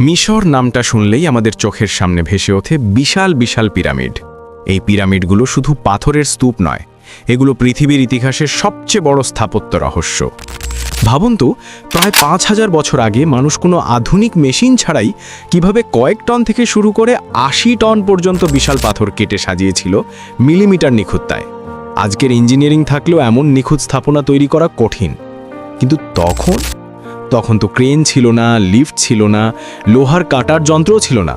মিশর নামটা শুনলেই আমাদের চোখের সামনে ভেসে ওঠে বিশাল বিশাল পিরামিড। এই পিরামিডগুলো শুধু পাথরের স্তূপ নয়, এগুলো পৃথিবীর ইতিহাসের সবচেয়ে বড় স্থাপত্য রহস্য। ভাবুন তো, প্রায় পাঁচ হাজার বছর আগে মানুষ কোনো আধুনিক মেশিন ছাড়াই কীভাবে কয়েক টন থেকে শুরু করে আশি টন পর্যন্ত বিশাল পাথর কেটে সাজিয়েছিল মিলিমিটার নিখুঁততায়। আজকের ইঞ্জিনিয়ারিং থাকলেও এমন নিখুঁত স্থাপনা তৈরি করা কঠিন। কিন্তু তখন তখন তো ক্রেন ছিল না, লিফট ছিল না, লোহার কাটার যন্ত্রও ছিল না।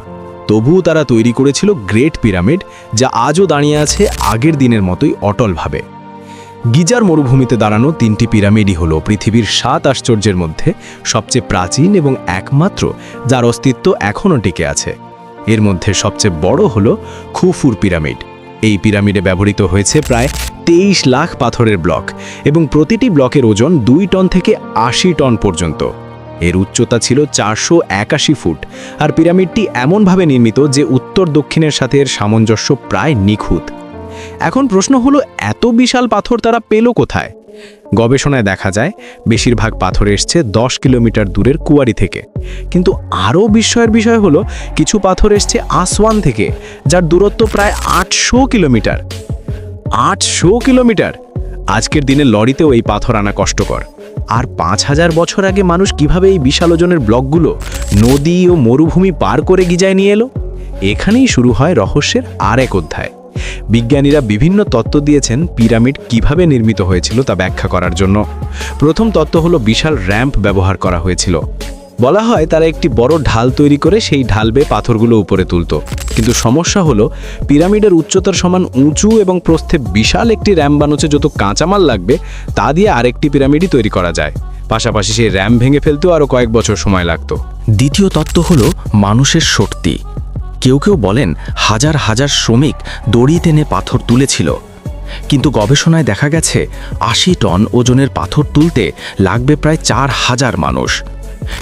তবুও তারা তৈরি করেছিল গ্রেট পিরামিড, যা আজও দাঁড়িয়ে আছে আগের দিনের মতোই অটলভাবে। গিজার মরুভূমিতে দাঁড়ানো তিনটি পিরামিডই হল পৃথিবীর সাত আশ্চর্যের মধ্যে সবচেয়ে প্রাচীন এবং একমাত্র, যার অস্তিত্ব এখনও টিকে আছে। এর মধ্যে সবচেয়ে বড় হল খুফুর পিরামিড। এই পিরামিডে ব্যবহৃত হয়েছে প্রায় তেইশ লাখ পাথরের ব্লক এবং প্রতিটি ব্লকের ওজন দুই টন থেকে আশি টন পর্যন্ত। এর উচ্চতা ছিল চারশো একাশি ফুট আর পিরামিডটি এমনভাবে নির্মিত যে উত্তর দক্ষিণের সাথে এর সামঞ্জস্য প্রায় নিখুঁত। এখন প্রশ্ন হলো, এত বিশাল পাথর তারা পেল কোথায়? গবেষণায় দেখা যায়, বেশিরভাগ পাথর এসছে দশ কিলোমিটার দূরের কুয়ারি থেকে। কিন্তু আরও বিস্ময়ের বিষয় হলো, কিছু পাথর এসছে আসওয়ান থেকে, যার দূরত্ব প্রায় আটশো কিলোমিটার। আটশো কিলোমিটার? আজকের দিনে লরিতেও এই পাথর আনা কষ্টকর। আর পাঁচ হাজার বছর আগে মানুষ কীভাবে এই বিশাল ওজনের ব্লকগুলো নদী ও মরুভূমি পার করে গিজায় নিয়ে এলো? এখানেই শুরু হয় রহস্যের আর এক অধ্যায়। বিজ্ঞানীরা বিভিন্ন তত্ত্ব দিয়েছেন পিরামিড কীভাবে নির্মিত হয়েছিল তা ব্যাখ্যা করার জন্য। প্রথম তত্ত্ব হলো বিশাল র্যাম্প ব্যবহার করা হয়েছিল। বলা হয় তারা একটি বড় ঢাল তৈরি করে সেই ঢাল বেয়ে পাথরগুলো উপরে তুলত। কিন্তু সমস্যা হলো, পিরামিডের উচ্চতার সমান উঁচু এবং প্রস্থে বিশাল একটি র্যাম বানোচে যত কাঁচামাল লাগবে, তা দিয়ে আরেকটি পিরামিডই তৈরি করা যায়। পাশাপাশি সেই র্যাম ভেঙে ফেলতেও আরও কয়েক বছর সময় লাগতো। দ্বিতীয় তত্ত্ব হল মানুষের শক্তি। কেউ কেউ বলেন হাজার হাজার শ্রমিক দড়ি টেনে পাথর তুলেছিল। কিন্তু গবেষণায় দেখা গেছে, আশি টন ওজনের পাথর তুলতে লাগবে প্রায় চার হাজার মানুষ।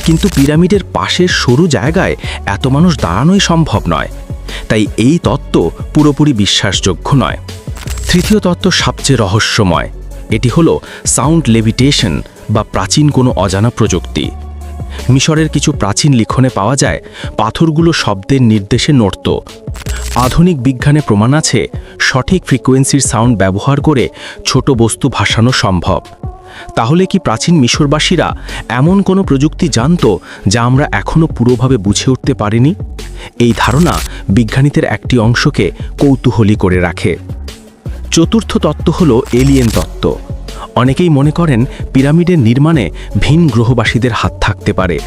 কিন্তু পিরামিডের পাশের সরু জায়গায় এত মানুষ দাঁড়ানোই সম্ভব নয়। তাই এই তত্ত্ব পুরোপুরি বিশ্বাসযোগ্য নয়। তৃতীয় তত্ত্ব সবচেয়ে রহস্যময়। এটি হলো সাউন্ড লেভিটেশন বা প্রাচীন কোনো অজানা প্রযুক্তি। মিশরের কিছু প্রাচীন লিখনে পাওয়া যায়, পাথরগুলো শব্দের নির্দেশে নড়ত। আধুনিক বিজ্ঞানে প্রমাণ আছে, সঠিক ফ্রিকোয়েন্সির সাউন্ড ব্যবহার করে ছোট বস্তু ভাসানো সম্ভব। তাহলে কি প্রাচীন মিশরবাসীরা এমন কোনো প্রযুক্তি জানত যা আমরা এখনও পুরোভাবে বুঝে উঠতে পারিনি? এই ধারণা বিজ্ঞানীদের একটি অংশকে কৌতূহলী করে রাখে। চতুর্থ তত্ত্ব হল এলিয়েন তত্ত্ব। অনেকেই মনে করেন পিরামিডের নির্মাণে ভিন গ্রহবাসীদের হাত থাকতে পারে।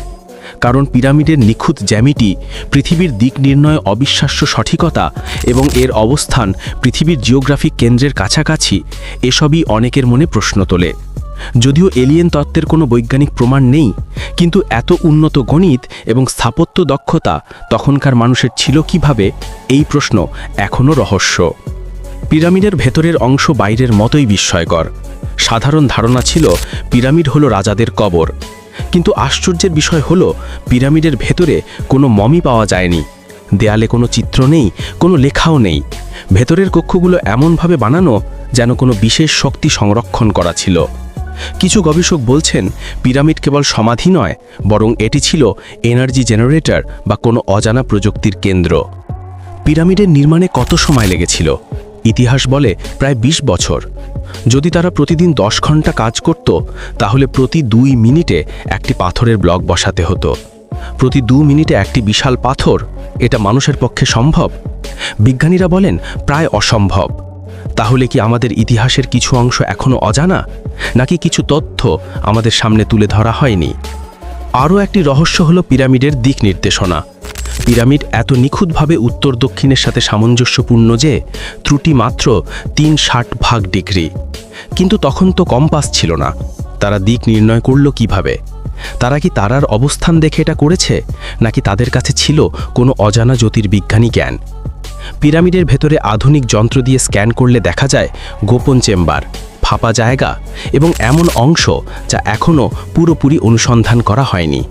কারণ পিরামিডের নিখুঁত জ্যামিটি পৃথিবীর দিক নির্ণয় অবিশ্বাস্য সঠিকতা এবং এর অবস্থান পৃথিবীর জিওগ্রাফিক কেন্দ্রের কাছাকাছি, এসবই অনেকের মনে প্রশ্ন তোলে। যদিও এলিয়েন তত্ত্বের কোনো বৈজ্ঞানিক প্রমাণ নেই, কিন্তু এত উন্নত গণিত এবং স্থাপত্য দক্ষতা তখনকার মানুষের ছিল কীভাবে, এই প্রশ্ন এখনও রহস্য। পিরামিডের ভেতরের অংশ বাইরের মতোই বিস্ময়কর। সাধারণ ধারণা ছিল পিরামিড হলো রাজাদের কবর। কিন্তু আশ্চর্যের বিষয় হলো, পিরামিডের ভেতরে কোনো মমি পাওয়া যায়নি। দেয়ালে কোনো চিত্র নেই, কোনো লেখাও নেই। ভেতরের কক্ষগুলো এমনভাবে বানানো যেন কোনো বিশেষ শক্তি সংরক্ষণ করা ছিল। কিছু গবেষক বলছেন, পিরামিড কেবল সমাধি নয়, বরং এটি ছিল এনার্জি জেনারেটর বা কোনো অজানা প্রযুক্তির কেন্দ্র। পিরামিডের নির্মাণে কত সময় লেগেছিল? ইতিহাস বলে প্রায় ২০ বছর। যদি তারা প্রতিদিন দশ ঘণ্টা কাজ করত, তাহলে প্রতি দুই মিনিটে একটি পাথরের ব্লক বসাতে হতো। প্রতি দু মিনিটে একটি বিশাল পাথর? এটা মানুষের পক্ষে সম্ভব? বিজ্ঞানীরা বলেন প্রায় অসম্ভব। তাহলে কি আমাদের ইতিহাসের কিছু অংশ এখনও অজানা? নাকি কিছু তথ্য আমাদের সামনে তুলে ধরা হয়নি? আরও একটি রহস্য হলো পিরামিডের দিক নির্দেশনা। পিরামিড এত নিখুঁতভাবে উত্তর দক্ষিণের সাথে সামঞ্জস্যপূর্ণ যে ত্রুটি মাত্র তিন ষাট ভাগ ডিগ্রি। কিন্তু তখন তো কম্পাস ছিল না। তারা দিক নির্ণয় করল কীভাবে? তারা কি তারার অবস্থান দেখে এটা করেছে? নাকি তাদের কাছে ছিল কোনো অজানা জ্যোতির্বিজ্ঞানী জ্ঞান? পিরামিডের ভেতরে আধুনিক যন্ত্র দিয়ে স্ক্যান করলে দেখা যায় গোপন চেম্বার, ফাঁপা জায়গা এবং এমন অংশ যা এখনও পুরোপুরি অনুসন্ধান করা হয়নি।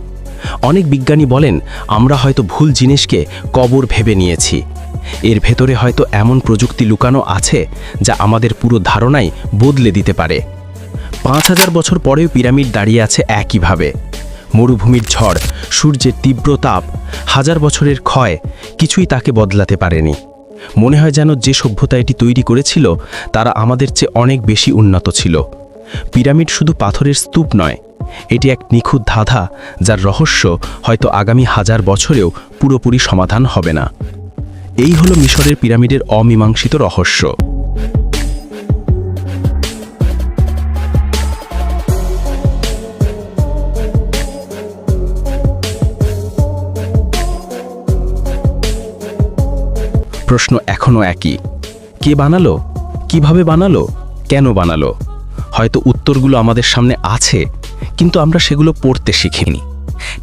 অনেক বিজ্ঞানী বলেন, আমরা হয়তো ভুল জিনিসকে কবর ভেবে নিয়েছি। এর ভেতরে হয়তো এমন প্রযুক্তি লুকানো আছে যা আমাদের পুরো ধারণাই বদলে দিতে পারে। পাঁচ হাজার বছর পরেও পিরামিড দাঁড়িয়ে আছে একইভাবে। মরুভূমির ঝড়, সূর্যের তীব্র তাপ, হাজার বছরের ক্ষয় কিছুই তাকে বদলাতে পারেনি। মনে হয় যেন যে সভ্যতা এটি তৈরি করেছিল, তারা আমাদের চেয়ে অনেক বেশি উন্নত ছিল। পিরামিড শুধু পাথরের স্তূপ নয় এটি এক নিখুঁত ধাঁধা যার রহস্য হয়তো আগামী হাজার বছরেও পুরোপুরি সমাধান হবে না। এই হলো মিশরের পিরামিডের অমীমাংসিত রহস্য। প্রশ্ন এখনও একই। কে বানালো? কীভাবে বানালো? কেন বানালো? হয়তো উত্তরগুলো আমাদের সামনে আছে কিন্তু আমরা সেগুলো পড়তে শিখিনি।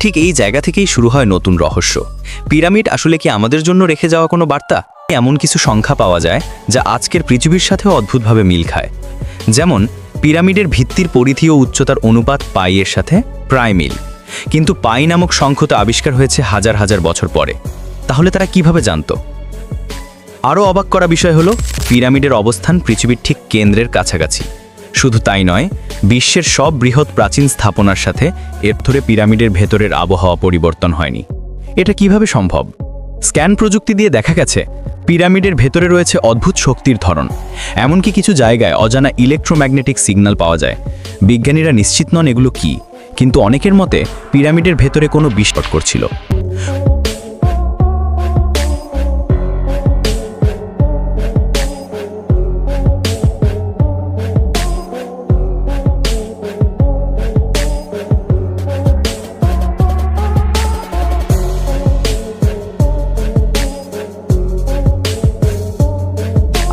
ঠিক এই জায়গা থেকেই শুরু হয় নতুন রহস্য। পিরামিড আসলে কি আমাদের জন্য রেখে যাওয়া কোনো বার্তা? এমন কিছু সংখ্যা পাওয়া যায়, যা আজকের পৃথিবীর সাথেও অদ্ভুতভাবে মিল খায়। যেমন, পিরামিডের ভিত্তির পরিধি ও উচ্চতার অনুপাত পাইয়ের সাথে প্রায় মিল কিন্তু পাই নামক সংখ্য তো আবিষ্কার হয়েছে হাজার হাজার বছর পরে। তাহলে তারা কীভাবে জানতো? আরও অবাক করা বিষয় হলো, পিরামিডের অবস্থান পৃথিবীর ঠিক কেন্দ্রের কাছাকাছি। শুধু তাই নয় বিশ্বের সব বৃহৎ প্রাচীন স্থাপনার সাথে এর ধরে পিরামিডের ভেতরের আবহাওয়া পরিবর্তন হয়নি। এটা কীভাবে সম্ভব? স্ক্যান প্রযুক্তি দিয়ে দেখা গেছে, পিরামিডের ভেতরে রয়েছে অদ্ভুত শক্তির ধরন। এমনকি কিছু জায়গায় অজানা ইলেকট্রোম্যাগনেটিক সিগন্যাল পাওয়া যায়। বিজ্ঞানীরা নিশ্চিত নন এগুলো কি, কিন্তু অনেকের মতে পিরামিডের ভেতরে কোনো বিস্ফোট করছিল।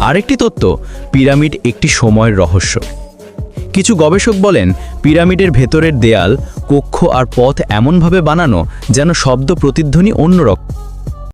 আরেকটি তত্ত্ব, পিরামিড একটি সময়ের রহস্য। কিছু গবেষক বলেন, পিরামিডের ভেতরের দেয়াল, কক্ষ আর পথ এমনভাবে বানানো যেন শব্দ প্রতিধ্বনি অন্যরকম